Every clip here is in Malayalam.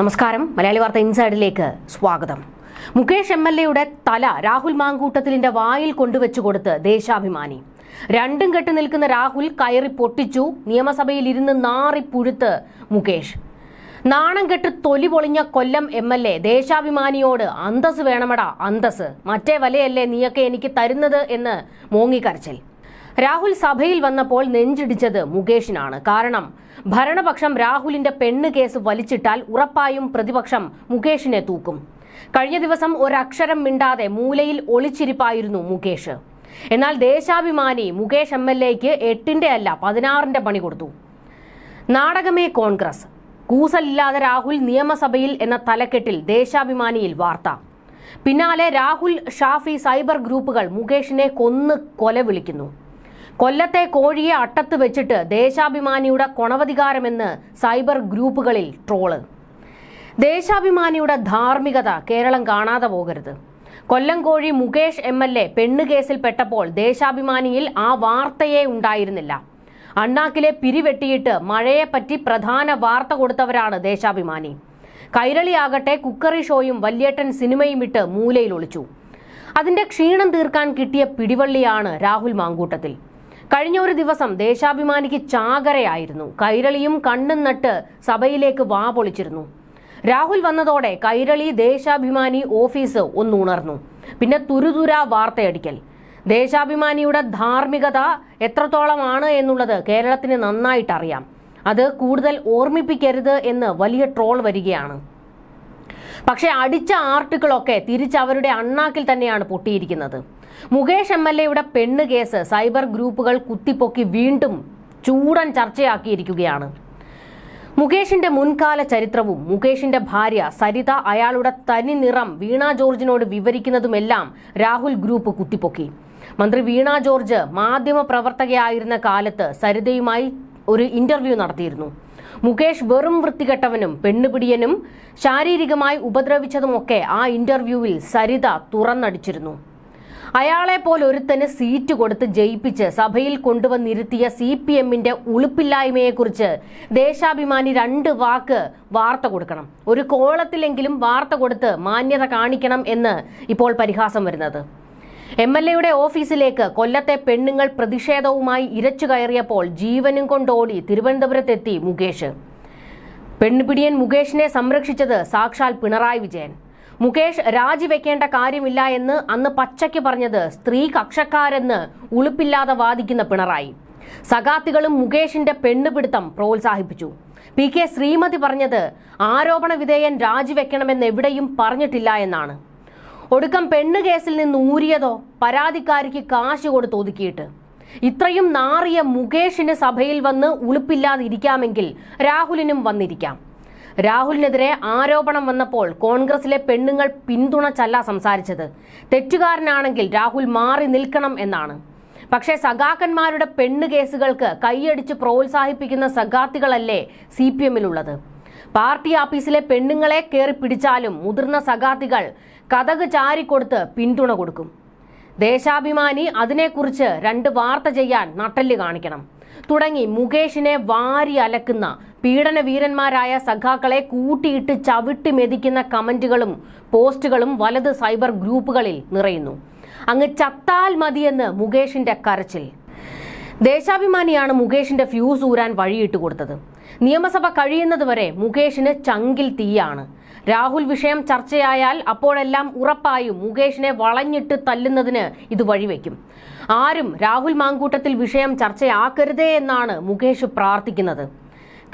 നമസ്കാരം. മലയാളി വാർത്ത ഇൻസൈഡിലേക്ക് സ്വാഗതം. മുകേഷ് എം എൽ എയുടെ തല രാഹുൽ മാങ്കൂട്ടത്തിലിന്റെ വായിൽ കൊണ്ടുവച്ചു കൊടുത്ത് ദേശാഭിമാനി. രണ്ടും കെട്ട് നിൽക്കുന്ന രാഹുൽ കയറി പൊട്ടിച്ചു. നിയമസഭയിൽ ഇരുന്ന് നാറി പുഴുത്ത് മുകേഷ്. നാണം കെട്ട് തൊലി പൊളിഞ്ഞ കൊല്ലം എം എൽ എ ദേശാഭിമാനിയോട് അന്തസ് വേണമടാ അന്തസ് മറ്റേ വലയല്ലേ നീയൊക്കെ എനിക്ക് തരുന്നത് എന്ന് മോങ്ങിക്കരച്ചിൽ. രാഹുൽ സഭയിൽ വന്നപ്പോൾ നെഞ്ചിടിച്ചത് മുകേഷിനാണ്. കാരണം ഭരണപക്ഷം രാഹുലിന്റെ പെണ്ണ് കേസ് വലിച്ചിട്ടാൽ ഉറപ്പായും പ്രതിപക്ഷം മുകേഷിനെ തൂക്കും. കഴിഞ്ഞ ദിവസം ഒരക്ഷരം മിണ്ടാതെ മൂലയിൽ ഒളിച്ചിരിപ്പായിരുന്നു മുകേഷ്. എന്നാൽ ദേശാഭിമാനി മുകേഷ് എം എൽ എക്ക് എട്ടിന്റെ അല്ല പതിനാറിന്റെ പണി കൊടുത്തു. നാടകമേ കോൺഗ്രസ്. കൂസലില്ലാതെ രാഹുൽ നിയമസഭയിൽ എന്ന തലക്കെട്ടിൽ ദേശാഭിമാനിയിൽ വാർത്ത. പിന്നാലെ രാഹുൽ ഷാഫി സൈബർ ഗ്രൂപ്പുകൾ മുകേഷിനെ കൊന്ന് കൊല വിളിക്കുന്നു കൊല്ലത്തെ കോഴിയെ അട്ടത്ത് വെച്ചിട്ട് ദേശാഭിമാനിയുടെ കൊണവധികാരമെന്ന് സൈബർ ഗ്രൂപ്പുകളിൽ ട്രോൾ. ദേശാഭിമാനിയുടെ ധാർമ്മികത കേരളം കാണാതെ പോകരുത്. കൊല്ലം കോഴി മുകേഷ് എം എൽ എ പെണ്ണ് കേസിൽ പെട്ടപ്പോൾ ദേശാഭിമാനിയിൽ ആ വാർത്തയെ ഉണ്ടായിരുന്നില്ല. അണ്ണാക്കിലെ പിരിവെട്ടിയിട്ട് മഴയെപ്പറ്റി പ്രധാന വാർത്ത കൊടുത്തവരാണ് ദേശാഭിമാനി. കൈരളിയാകട്ടെ കുക്കറി ഷോയും വല്യേട്ടൻ സിനിമയും ഇട്ട് മൂലയിൽ ഒളിച്ചു. അതിന്റെ ക്ഷീണം തീർക്കാൻ കിട്ടിയ പിടിവള്ളിയാണ് രാഹുൽ മാങ്കൂട്ടത്തിൽ. കഴിഞ്ഞ ഒരു ദിവസം ദേശാഭിമാനിക്ക് ചാകരയായിരുന്നു. കൈരളിയും കണ്ണും നട്ട് സഭയിലേക്ക് വാ പൊളിച്ചിരുന്നു. രാഹുൽ വന്നതോടെ കൈരളി ദേശാഭിമാനി ഓഫീസ് ഒന്നുണർന്നു. പിന്നെ തുരുതുര വാർത്തയടിക്കൽ. ദേശാഭിമാനിയുടെ ധാർമ്മികത എത്രത്തോളമാണ് എന്നുള്ളത് കേരളത്തിന് നന്നായിട്ട് അറിയാം അത് കൂടുതൽ ഓർമ്മിപ്പിക്കരുത് എന്ന് വലിയ ട്രോൾ വരികയാണ്. പക്ഷേ അടിച്ച ആർട്ടിക്കിളൊക്കെ തിരിച്ചവരുടെ അണ്ണാക്കിൽ തന്നെയാണ് പൊട്ടിയിരിക്കുന്നത്. മുകേഷ് എം എൽ എയുടെ പെണ്ണ് കേസ് സൈബർ ഗ്രൂപ്പുകൾ കുത്തിപ്പൊക്കി വീണ്ടും ചൂടൻ ചർച്ചയാക്കിയിരിക്കുകയാണ്. മുകേഷിന്റെ മുൻകാല ചരിത്രവും മുകേഷിന്റെ ഭാര്യ സരിത അയാളുടെ തനി നിറം വീണ ജോർജിനോട് വിവരിക്കുന്നതുമെല്ലാം രാഹുൽ ഗ്രൂപ്പ് കുത്തിപ്പൊക്കി. മന്ത്രി വീണ ജോർജ് മാധ്യമ പ്രവർത്തകയായിരുന്ന കാലത്ത് സരിതയുമായി ഒരു ഇന്റർവ്യൂ നടത്തിയിരുന്നു. മുകേഷ് വെറും വൃത്തികെട്ടവനും പെണ്ണുപിടിയനും ശാരീരികമായി ഉപദ്രവിച്ചതുമൊക്കെ ആ ഇന്റർവ്യൂവിൽ സരിത തുറന്നടിച്ചിരുന്നു. അയാളെ പോലെ ഒരുത്തന് സീറ്റ് കൊടുത്ത് ജയിപ്പിച്ച് സഭയിൽ കൊണ്ടുവന്നിരുത്തിയ സി പി എമ്മിന്റെ ഉളുപ്പില്ലായ്മയെക്കുറിച്ച് ദേശാഭിമാനി രണ്ട് വാക്ക് വാർത്ത കൊടുക്കണം. ഒരു കോളത്തിലെങ്കിലും വാർത്ത കൊടുത്ത് മാന്യത കാണിക്കണം എന്ന് ഇപ്പോൾ പരിഹാസം വരുന്നത്. എം എൽ എയുടെ ഓഫീസിലേക്ക് കൊല്ലത്തെ പെണ്ണുങ്ങൾ പ്രതിഷേധവുമായി ഇരച്ചു കയറിയപ്പോൾ ജീവനും കൊണ്ടോടി തിരുവനന്തപുരത്തെത്തി മുകേഷ്. പെണ്ണുപിടിയൻ മുകേഷിനെ സംരക്ഷിച്ചത് സാക്ഷാൽ പിണറായി വിജയൻ. മുകേഷ് രാജിവെക്കേണ്ട കാര്യമില്ല എന്ന് അന്ന് പച്ചയ്ക്ക് പറഞ്ഞത് സ്ത്രീ കക്ഷക്കാരെന്ന് ഉളുപ്പില്ലാതെ വാദിക്കുന്ന പിണറായി. സഖാത്തികളും മുകേഷിന്റെ പെണ്ണുപിടുത്തം പ്രോത്സാഹിപ്പിച്ചു. പി കെ ശ്രീമതി പറഞ്ഞത് ആരോപണ വിധേയൻ രാജിവെക്കണമെന്ന് എവിടെയും പറഞ്ഞിട്ടില്ല എന്നാണ്. ഒടുക്കം പെണ്ണ് കേസിൽ നിന്ന് ഊരിയതോ പരാതിക്കാരിക്ക് കാശ് കൊടുത്ത് ഒതുക്കിയിട്ട്. ഇത്രയും നാറിയ മുകേഷിന് സഭയിൽ വന്ന് ഉളുപ്പില്ലാതിരിക്കാമെങ്കിൽ രാഹുലിനും വന്നിരിക്കാം. രാഹുലിനെതിരെ ആരോപണം വന്നപ്പോൾ കോൺഗ്രസിലെ പെണ്ണുങ്ങൾ പിന്തുണച്ചല്ല സംസാരിച്ചത്. തെറ്റുകാരനാണെങ്കിൽ രാഹുൽ മാറി നിൽക്കണം എന്നാണ്. പക്ഷേ സഖാക്കന്മാരുടെ പെണ്ണ് കേസുകൾക്ക് കൈയടിച്ച് പ്രോത്സാഹിപ്പിക്കുന്ന സഖാത്തികളല്ലേ സി പി എമ്മിലുള്ളത്. പാർട്ടി ആഫീസിലെ പെണ്ണുങ്ങളെ കയറി പിടിച്ചാലും മുതിർന്ന സഖാത്തികൾ കഥക് ചാരിക്കൊടുത്ത് പിന്തുണ കൊടുക്കും. ദേശാഭിമാനി അതിനെക്കുറിച്ച് രണ്ട് വാർത്ത ചെയ്യാൻ നട്ടൽ കാണിക്കണം. തുടങ്ങി മുകേഷിനെ വാരി അലക്കുന്ന പീഡന വീരന്മാരായ സഖാക്കളെ കൂട്ടിയിട്ട് ചവിട്ടി മെതിക്കുന്ന കമന്റുകളും പോസ്റ്റുകളും വലത് സൈബർ ഗ്രൂപ്പുകളിൽ നിറയുന്നു. അങ്ങ് ചത്താൽ മതിയെന്ന് മുകേഷിന്റെ കരച്ചിൽ. ദേശാഭിമാനിയാണ് മുകേഷിന്റെ ഫ്യൂസ് ഊരാൻ വഴിയിട്ട് കൊടുത്തത്. നിയമസഭ കഴിയുന്നതുവരെ മുകേഷിന് ചങ്കിൽ തീയാണ്. രാഹുൽ വിഷയം ചർച്ചയായാൽ അപ്പോഴെല്ലാം ഉറപ്പായും മുകേഷിനെ വളഞ്ഞിട്ട് തല്ലുന്നതിന് ഇത് വഴിവെക്കും. ആരും രാഹുൽ മാങ്കൂട്ടത്തിൽ വിഷയം ചർച്ചയാക്കരുതേ എന്നാണ് മുകേഷ് പ്രാർത്ഥിക്കുന്നത്.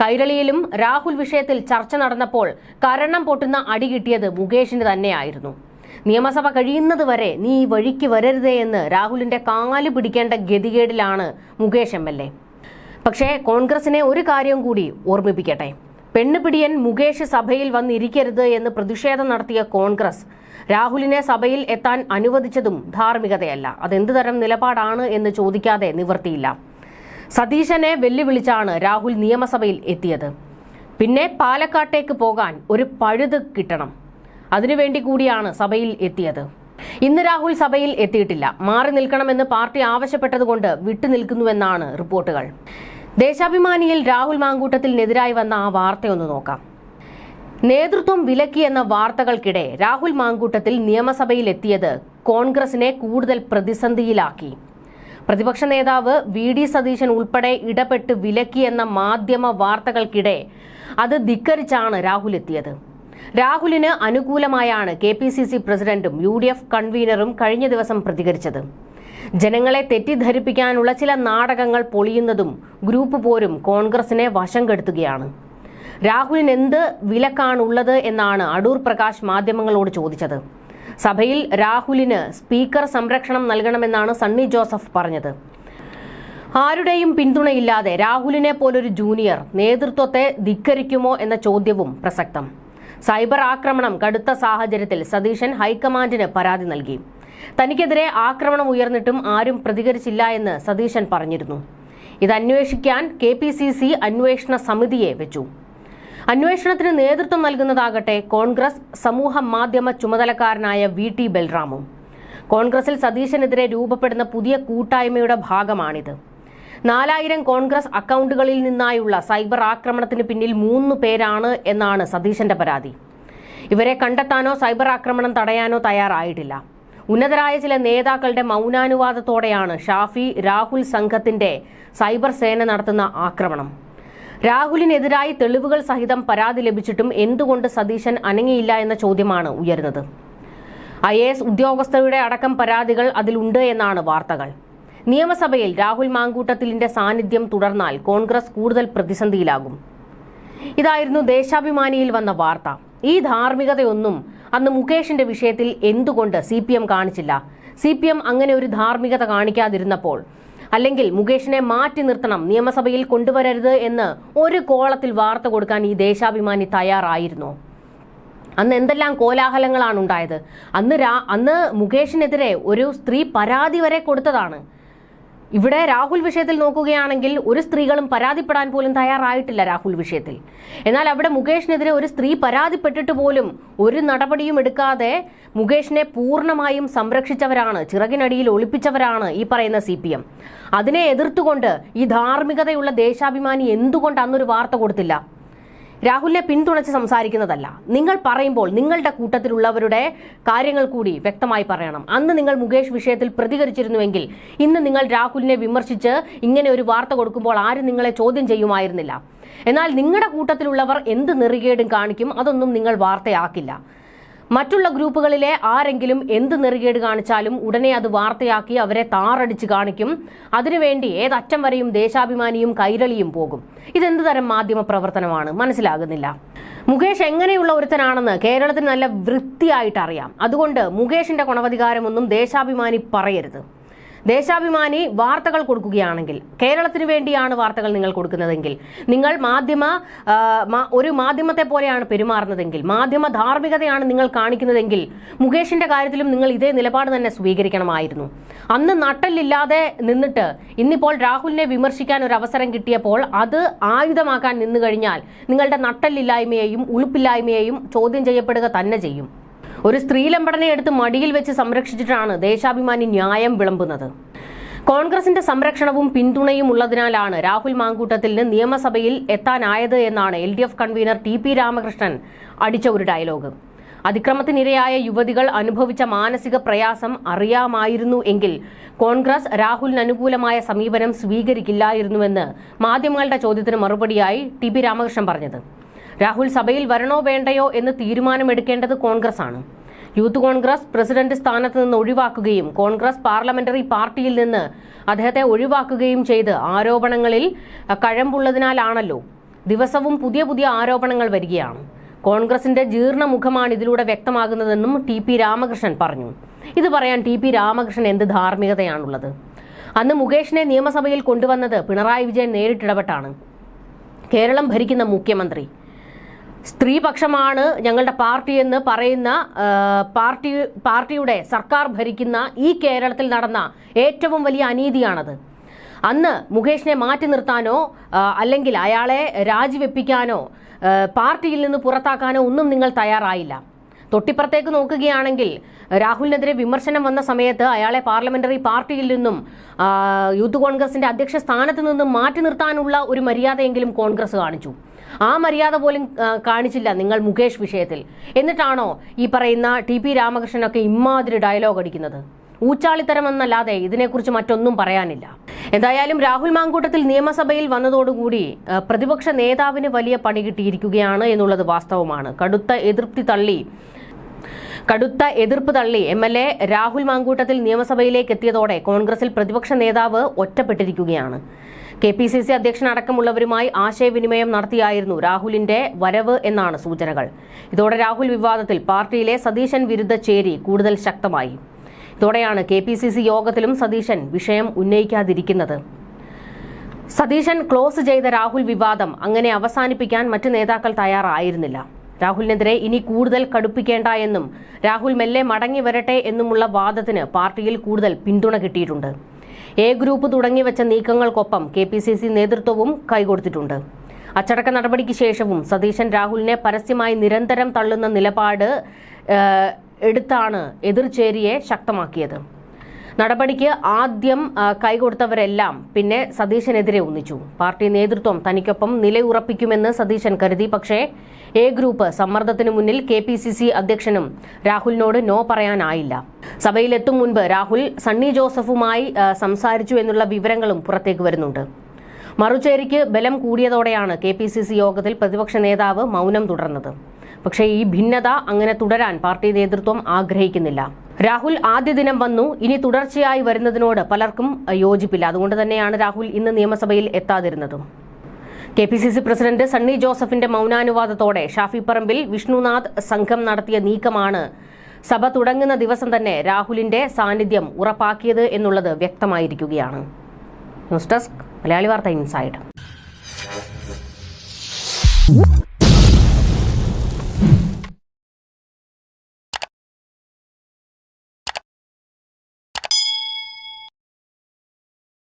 കൈരളിയിലും രാഹുൽ വിഷയത്തിൽ ചർച്ച നടന്നപ്പോൾ കരണം പൊട്ടുന്ന അടി കിട്ടിയത് മുകേഷിന് തന്നെയായിരുന്നു. നിയമസഭ കഴിയുന്നത് വരെ നീ ഈ വഴിക്ക് വരരുതേ എന്ന് രാഹുലിന്റെ കാൽ പിടിക്കേണ്ട ഗതികേടിലാണ് മുകേഷ് എം എൽ എ. പക്ഷേ കോൺഗ്രസിനെ ഒരു കാര്യം കൂടി ഓർമ്മിപ്പിക്കട്ടെ. പെണ്ണുപിടിയൻ മുകേഷ് സഭയിൽ വന്നിരിക്കരുത് എന്ന് പ്രതിഷേധം നടത്തിയ കോൺഗ്രസ് രാഹുലിനെ സഭയിൽ എത്താൻ അനുവദിച്ചതും ധാർമ്മികതയല്ല. അതെന്ത് തരം നിലപാടാണ് എന്ന് ചോദിക്കാതെ നിവർത്തിയില്ല. സതീശനെ വെല്ലുവിളിച്ചാണ് രാഹുൽ നിയമസഭയിൽ എത്തിയത്. പിന്നെ പാലക്കാട്ടേക്ക് പോകാൻ ഒരു പഴുത് കിട്ടണം. അതിനുവേണ്ടി കൂടിയാണ് സഭയിൽ എത്തിയത്. ഇന്ന് രാഹുൽ സഭയിൽ എത്തിയിട്ടില്ല. മാറി നിൽക്കണമെന്ന് പാർട്ടി ആവശ്യപ്പെട്ടതുകൊണ്ട് വിട്ടുനിൽക്കുന്നുവെന്നാണ് റിപ്പോർട്ടുകൾ. ദേശാഭിമാനിയിൽ രാഹുൽ മാങ്കൂട്ടത്തിനെതിരായി വന്ന ആ വാർത്തയൊന്ന് നോക്കാം. നേതൃത്വം വിലക്കി എന്ന വാർത്തകൾക്കിടെ രാഹുൽ മാങ്കൂട്ടത്തിൽ നിയമസഭയിൽ എത്തിയത് കോൺഗ്രസിനെ കൂടുതൽ പ്രതിസന്ധിയിലാക്കി. പ്രതിപക്ഷ നേതാവ് വി ഡി സതീശൻ ഉൾപ്പെടെ ഇടപെട്ട് വിലക്കിയെന്ന മാധ്യമ വാർത്തകൾക്കിടെ അത് ധിക്കരിച്ചാണ് രാഹുൽ എത്തിയത്. രാഹുലിന് അനുകൂലമായാണ് കെ പി സി സി പ്രസിഡന്റും യു ഡി എഫ് കൺവീനറും കഴിഞ്ഞ ദിവസം പ്രതികരിച്ചത്. ജനങ്ങളെ തെറ്റിദ്ധരിപ്പിക്കാനുള്ള ചില നാടകങ്ങൾ പൊളിയുന്നതും ഗ്രൂപ്പ് പോരും കോൺഗ്രസിനെ വശം കെടുത്തുകയാണ്. രാഹുലിന് എന്ത് വിലക്കാണുള്ളത് എന്നാണ് അടൂർ പ്രകാശ് മാധ്യമങ്ങളോട് ചോദിച്ചത്. സഭയിൽ രാഹുലിന് സ്പീക്കർ സംരക്ഷണം നൽകണമെന്നാണ് സണ്ണി ജോസഫ് പറഞ്ഞത്. ആരുടെയും പിന്തുണയില്ലാതെ രാഹുലിനെ പോലൊരു ജൂനിയർ നേതൃത്വത്തെ ധിക്കരിക്കുമോ എന്ന ചോദ്യവും പ്രസക്തം. സൈബർ ആക്രമണം കടുത്ത സാഹചര്യത്തിൽ സതീശൻ ഹൈക്കമാൻഡിന് പരാതി നൽകി. തനിക്കെതിരെ ആക്രമണം ഉയർന്നിട്ടും ആരും പ്രതികരിച്ചില്ല എന്ന് സതീശൻ പറഞ്ഞിരുന്നു. ഇത് അന്വേഷിക്കാൻ കെ പി സി സി അന്വേഷണ സമിതിയെ വെച്ചു. അന്വേഷണത്തിന് നേതൃത്വം നൽകുന്നതാകട്ടെ കോൺഗ്രസ് സമൂഹ മാധ്യമ ചുമതലക്കാരനായ വി ടി ബൽറാമും. കോൺഗ്രസിൽ സതീശനെതിരെ രൂപപ്പെടുന്ന പുതിയ കൂട്ടായ്മയുടെ ഭാഗമാണിത്. നാലായിരം കോൺഗ്രസ് അക്കൗണ്ടുകളിൽ നിന്നായുള്ള സൈബർ ആക്രമണത്തിന് പിന്നിൽ മൂന്ന് പേരാണ് എന്നാണ് സതീശന്റെ പരാതി. ഇവരെ കണ്ടെത്താനോ സൈബർ ആക്രമണം തടയാനോ തയ്യാറായിട്ടില്ല. ഉന്നതരായ ചില നേതാക്കളുടെ മൗനാനുവാദത്തോടെയാണ് ഷാഫി രാഹുൽ സംഘത്തിന്റെ സൈബർ സേന നടത്തുന്ന ആക്രമണം. രാഹുലിനെതിരായി തെളിവുകൾ സഹിതം പരാതി ലഭിച്ചിട്ടും എന്തുകൊണ്ട് സതീശൻ അനങ്ങിയില്ല എന്ന ചോദ്യമാണ് ഉയരുന്നത്. ഐ എ എസ് ഉദ്യോഗസ്ഥരുടെ അടക്കം പരാതികൾ അതിലുണ്ട് എന്നാണ് വാർത്തകൾ. നിയമസഭയിൽ രാഹുൽ മാങ്കൂട്ടത്തിലിന്റെ സാന്നിധ്യം തുടർന്നാൽ കോൺഗ്രസ് കൂടുതൽ പ്രതിസന്ധിയിലാകും. ഇതായിരുന്നു ദേശാഭിമാനിയിൽ വന്ന വാർത്ത. ഈ ധാർമ്മികതയൊന്നും അന്ന് മുകേഷിന്റെ വിഷയത്തിൽ എന്തുകൊണ്ട് സി കാണിച്ചില്ല? സി അങ്ങനെ ഒരു ധാർമ്മികത കാണിക്കാതിരുന്നപ്പോൾ അല്ലെങ്കിൽ മുകേഷിനെ മാറ്റി നിർത്തണം നിയമസഭയിൽ കൊണ്ടുവരരുത് എന്ന് ഒരു കോളത്തിൽ വാർത്ത കൊടുക്കാൻ ഈ ദേശാഭിമാനി തയ്യാറായിരുന്നു. അന്ന് എന്തെല്ലാം കോലാഹലങ്ങളാണ് ഉണ്ടായത് അന്ന് രാ അന്ന് മുകേഷിനെതിരെ ഒരു സ്ത്രീ പരാതി വരെ കൊടുത്തതാണ്. ഇവിടെ രാഹുൽ വിഷയത്തിൽ നോക്കുകയാണെങ്കിൽ ഒരു സ്ത്രീകളും പരാതിപ്പെടാൻ പോലും തയ്യാറായിട്ടില്ല രാഹുൽ വിഷയത്തിൽ. എന്നാൽ അവിടെ മുകേഷിനെതിരെ ഒരു സ്ത്രീ പരാതിപ്പെട്ടിട്ട് പോലും ഒരു നടപടിയും എടുക്കാതെ മുകേഷിനെ പൂർണമായും സംരക്ഷിച്ചവരാണ് ചിറകിനടിയിൽ ഒളിപ്പിച്ചവരാണ് ഈ പറയുന്ന സി പി എം. അതിനെ എതിർത്തുകൊണ്ട് ഈ ധാർമ്മികതയുള്ള ദേശാഭിമാനി എന്തുകൊണ്ട് അന്നൊരു വാർത്ത കൊടുത്തില്ല? രാഹുലിനെ പിന്തുണച്ച് സംസാരിക്കുന്നതല്ല. നിങ്ങൾ പറയുമ്പോൾ നിങ്ങളുടെ കൂട്ടത്തിലുള്ളവരുടെ കാര്യങ്ങൾ കൂടി വ്യക്തമായി പറയണം. അന്ന് നിങ്ങൾ മുകേഷ് വിഷയത്തിൽ പ്രതികരിച്ചിരുന്നുവെങ്കിൽ ഇന്ന് നിങ്ങൾ രാഹുലിനെ വിമർശിച്ച് ഇങ്ങനെ ഒരു വാർത്ത കൊടുക്കുമ്പോൾ ആരും നിങ്ങളെ ചോദ്യം ചെയ്യുമായിരുന്നില്ല. എന്നാൽ നിങ്ങളുടെ കൂട്ടത്തിലുള്ളവർ എന്ത് നെറികേടും കാണിക്കും അതൊന്നും നിങ്ങൾ വാർത്തയാക്കില്ല. മറ്റുള്ള ഗ്രൂപ്പുകളിലെ ആരെങ്കിലും എന്ത് നെറുകേട് കാണിച്ചാലും ഉടനെ അത് വാർത്തയാക്കി അവരെ താറടിച്ച് കാണിക്കും. അതിനുവേണ്ടി ഏതറ്റം വരെയും ദേശാഭിമാനിയും കൈരളിയും പോകും. ഇതെന്ത് തരം മാധ്യമ പ്രവർത്തനമാണ്? മനസ്സിലാകുന്നില്ല. മുകേഷ് എങ്ങനെയുള്ള ഒരുത്തനാണെന്ന് കേരളത്തിന് നല്ല വൃത്തിയായിട്ട് അറിയാം അതുകൊണ്ട് മുകേഷിന്റെ ഗുണവധികാരമൊന്നും ദേശാഭിമാനി പറയരുത്. ദേശാഭിമാനി വാർത്തകൾ കൊടുക്കുകയാണെങ്കിൽ കേരളത്തിന് വേണ്ടിയാണ് വാർത്തകൾ നിങ്ങൾ കൊടുക്കുന്നതെങ്കിൽ നിങ്ങൾ മാധ്യമ ഒരു മാധ്യമത്തെ പോലെയാണ് പെരുമാറുന്നതെങ്കിൽ മാധ്യമ ധാർമ്മികതയാണ് നിങ്ങൾ കാണിക്കുന്നതെങ്കിൽ മുകേഷിന്റെ കാര്യത്തിലും നിങ്ങൾ ഇതേ നിലപാട് തന്നെ സ്വീകരിക്കണമായിരുന്നു. അന്ന് നട്ടല്ലില്ലാതെ നിന്നിട്ട് ഇന്നിപ്പോൾ രാഹുലിനെ വിമർശിക്കാൻ ഒരു അവസരം കിട്ടിയപ്പോൾ അത് ആയുധമാക്കാൻ നിന്നു കഴിഞ്ഞാൽ നിങ്ങളുടെ നട്ടലില്ലായ്മയെയും ഉളുപ്പില്ലായ്മയെയും ചോദ്യം ചെയ്യപ്പെടുക തന്നെ ചെയ്യും. ഒരു സ്ത്രീലമ്പടനെ എടുത്ത് മടിയിൽ വെച്ച് സംരക്ഷിച്ചിട്ടാണ് ദേശാഭിമാനി ന്യായം വിളമ്പുന്നത്. കോൺഗ്രസിന്റെ സംരക്ഷണവും പിന്തുണയും ഉള്ളതിനാലാണ് രാഹുൽ മാങ്കൂട്ടത്തിന് നിയമസഭയിൽ എത്താനായത് എന്നാണ് L D F convener T P Ramakrishnan അടിച്ച ഒരു ഡയലോഗ്. അതിക്രമത്തിനിരയായ യുവതികൾ അനുഭവിച്ച മാനസിക പ്രയാസം അറിയാമായിരുന്നു എങ്കിൽ കോൺഗ്രസ് രാഹുലിന് അനുകൂലമായ സമീപനം സ്വീകരിക്കില്ലായിരുന്നുവെന്ന് മാധ്യമങ്ങളുടെ ചോദ്യത്തിന് മറുപടിയായി ടി പി രാമകൃഷ്ണൻ പറഞ്ഞത്. രാഹുൽ സഭയിൽ വരണോ വേണ്ടയോ എന്ന് തീരുമാനമെടുക്കേണ്ടത് കോൺഗ്രസ് ആണ് യൂത്ത് കോൺഗ്രസ് പ്രസിഡന്റ് സ്ഥാനത്ത് നിന്ന് ഒഴിവാക്കുകയും കോൺഗ്രസ് പാർലമെന്ററി പാർട്ടിയിൽ നിന്ന് അദ്ദേഹത്തെ ഒഴിവാക്കുകയും ചെയ്ത് ആരോപണങ്ങളിൽ കഴമ്പുള്ളതിനാലാണല്ലോ. ദിവസവും പുതിയ പുതിയ ആരോപണങ്ങൾ വരികയാണ്. കോൺഗ്രസിന്റെ ജീർണ മുഖമാണ് ഇതിലൂടെ വ്യക്തമാകുന്നതെന്നും ടി പി രാമകൃഷ്ണൻ പറഞ്ഞു. ഇത് പറയാൻ ടി പി രാമകൃഷ്ണൻ എന്ത് ധാർമ്മികതയാണുള്ളത്? അന്ന് മുകേഷിനെ നിയമസഭയിൽ കൊണ്ടുവന്നത് പിണറായി വിജയൻ നേരിട്ടിടപെട്ടാണ്. കേരളം ഭരിക്കുന്ന മുഖ്യമന്ത്രി സ്ത്രീപക്ഷമാണ് ഞങ്ങളുടെ പാർട്ടി എന്ന് പറയുന്ന പാർട്ടി പാർട്ടിയുടെ സർക്കാർ ഭരിക്കുന്ന ഈ കേരളത്തിൽ നടന്ന ഏറ്റവും വലിയ അനീതിയാണത്. അന്ന് മുകേഷിനെ മാറ്റി നിർത്താനോ അല്ലെങ്കിൽ അയാളെ രാജിവെപ്പിക്കാനോ പാർട്ടിയിൽ നിന്ന് പുറത്താക്കാനോ ഒന്നും നിങ്ങൾ തയ്യാറായില്ല. തൊട്ടിപ്പുറത്തേക്ക് നോക്കുകയാണെങ്കിൽ രാഹുലിനെതിരെ വിമർശനം വന്ന സമയത്ത് അയാളെ പാർലമെന്ററി പാർട്ടിയിൽ നിന്നും യൂത്ത് കോൺഗ്രസിന്റെ അധ്യക്ഷ സ്ഥാനത്ത് നിന്നും മാറ്റി നിർത്താനുള്ള ഒരു മര്യാദയെങ്കിലും കോൺഗ്രസ് കാണിച്ചു. ആ മര്യാദ പോലും കാണിച്ചില്ല നിങ്ങൾ മുകേഷ് വിഷയത്തിൽ. എന്നിട്ടാണോ ഈ പറയുന്ന ടി പി രാമകൃഷ്ണനൊക്കെ ഇമ്മാതിരി ഡയലോഗ് അടിക്കുന്നത്? ഊച്ചാളിത്തരമെന്നല്ലാതെ ഇതിനെക്കുറിച്ച് മറ്റൊന്നും പറയാനില്ല. എന്തായാലും രാഹുൽ മാങ്കൂട്ടത്തിൽ നിയമസഭയിൽ വന്നതോടുകൂടി പ്രതിപക്ഷ നേതാവിന് വലിയ പണി കിട്ടിയിരിക്കുകയാണ് എന്നുള്ളത് വാസ്തവമാണ്. കടുത്ത എതിർപ്തി തള്ളി കടുത്ത എതിർപ്പ് തള്ളി M L A Rahul Mamkootathil നിയമസഭയിലേക്ക് എത്തിയതോടെ കോൺഗ്രസിൽ പ്രതിപക്ഷ നേതാവ് ഒറ്റപ്പെട്ടിരിക്കുകയാണ്. കെ പി സി സി അധ്യക്ഷനടക്കമുള്ളവരുമായി ആശയവിനിമയം നടത്തിയായിരുന്നു രാഹുലിന്റെ വരവ് എന്നാണ് സൂചനകൾ. ഇതോടെ രാഹുൽ വിവാദത്തിൽ പാർട്ടിയിലെ സതീശൻ വിരുദ്ധ ചേരി കൂടുതൽ ശക്തമായി. ഇതോടെയാണ് കെ പി സി സി യോഗത്തിലും സതീശൻ വിഷയം ഉന്നയിക്കാതിരിക്കുന്നത്. സതീശൻ ക്ലോസ് ചെയ്ത രാഹുൽ വിവാദം അങ്ങനെ അവസാനിപ്പിക്കാൻ മറ്റു നേതാക്കൾ തയ്യാറായിരുന്നില്ല. രാഹുലിനെതിരെ ഇനി കൂടുതൽ കടുപ്പിക്കേണ്ട എന്നും രാഹുൽ മെല്ലെ മടങ്ങി വരട്ടെ എന്നുമുള്ള വാദത്തിന് പാർട്ടിയിൽ കൂടുതൽ പിന്തുണ കിട്ടിയിട്ടുണ്ട്. എ ഗ്രൂപ്പ് തുടങ്ങിവെച്ച നീക്കങ്ങൾക്കൊപ്പം കെ പി സി സി നേതൃത്വവും കൈകൊടുത്തിട്ടുണ്ട്. അച്ചടക്ക നടപടിക്ക് ശേഷവും സതീശൻ രാഹുലിനെ പരസ്യമായി നിരന്തരം തള്ളുന്ന നിലപാട് എടുത്താണ് എതിർചേരിയെ ശക്തമാക്കിയത്. നടപടിക്ക് ആദ്യം കൈകൊടുത്തവരെല്ലാം പിന്നെ സതീശനെതിരെ ഒന്നിച്ചു. പാർട്ടി നേതൃത്വം തനിക്കൊപ്പം നിലയുറപ്പിക്കുമെന്ന് സതീശൻ കരുതി. പക്ഷേ എ ഗ്രൂപ്പ് സമ്മർദ്ദത്തിനു മുന്നിൽ കെ പി സി സി അധ്യക്ഷനും രാഹുലിനോട് നോ പറയാനായില്ല. സഭയിലെത്തും മുൻപ് രാഹുൽ സണ്ണി ജോസഫുമായി സംസാരിച്ചു എന്നുള്ള വിവരങ്ങളും പുറത്തേക്ക് വരുന്നുണ്ട്. മറുചേരിക്ക് ബലം കൂടിയതോടെയാണ് കെ പി സി സി യോഗത്തിൽ പ്രതിപക്ഷ നേതാവ് മൗനം തുടർന്നത്. പക്ഷേ ഈ ഭിന്നത അങ്ങനെ തുടരാൻ പാർട്ടി നേതൃത്വം ആഗ്രഹിക്കുന്നില്ല. രാഹുൽ ആദ്യ ദിനം വന്നു ഇനി തുടർച്ചയായി വരുന്നതിനോട് പലർക്കും യോജിപ്പില്ല. അതുകൊണ്ട് തന്നെയാണ് രാഹുൽ ഇന്ന് നിയമസഭയിൽ എത്താതിരുന്നതും. K P C C president Sunny ജോസഫിന്റെ മൗനാനുവാദത്തോടെ ഷാഫി പറമ്പിൽ വിഷ്ണുനാഥ് സംഘം നടത്തിയ നീക്കമാണ് സഭ തുടങ്ങുന്ന ദിവസം തന്നെ രാഹുലിന്റെ സാന്നിധ്യം ഉറപ്പാക്കിയത് എന്നുള്ളത് വ്യക്തമായിരിക്കുകയാണ്. ന്യൂസ് ഡെസ്ക് മലയാളി വാർത്ത ഇൻസൈഡ്.